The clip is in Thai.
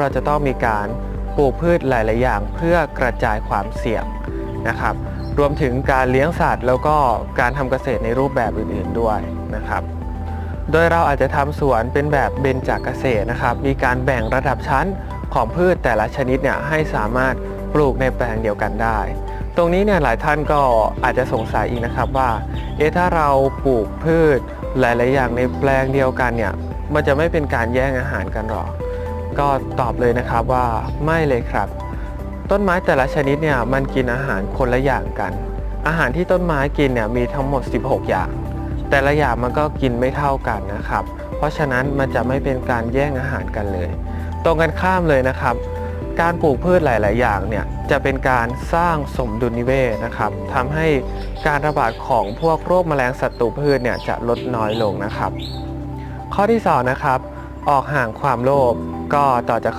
เราจะต้องมีการปลูกพืชหลาย ๆ อย่าง เพื่อกระจายความเสี่ยงนะครับ รวมถึงการเลี้ยงสัตว์ แล้วก็การทำเกษตรในรูปแบบอื่น ๆ ด้วยนะครับ โดยเราอาจจะทำสวนเป็นแบบเบญจกเกษตรนะครับ มีการแบ่งระดับชั้นของพืชแต่ละชนิดเนี่ยให้สามารถปลูกในแปลงเดียวกันได้ ตรงนี้เนี่ยหลายท่านก็อาจจะสงสัยอีกนะครับว่า เอ๊ะถ้าเราปลูกพืชหลาย ๆ อย่างในแปลงเดียวกันเนี่ย มันจะไม่เป็นการแย่งอาหารกันหรอ ก็ตอบเลยนะครับว่าไม่เลยครับ ต้นไม้แต่ละชนิดเนี่ยมันกินอาหารคนละอย่างกัน อาหารที่ต้นไม้กินเนี่ยมีทั้งหมด 16 อย่าง แต่ละอย่างมันก็กินไม่เท่ากันนะครับ เพราะฉะนั้นมันจะไม่เป็นการแย่งอาหารกันเลย ตรงกันข้ามเลยนะครับ การปลูกพืชหลาย ๆ อย่างเนี่ยจะเป็นการสร้างสมดุลนิเวศนะครับทำให้การระบาดของพวกโรคแมลงศัตรูพืชเนี่ยจะลดน้อยลงนะครับ ข้อที่สองนะครับ ออกห่างความโลภก็ต่อจากข้อ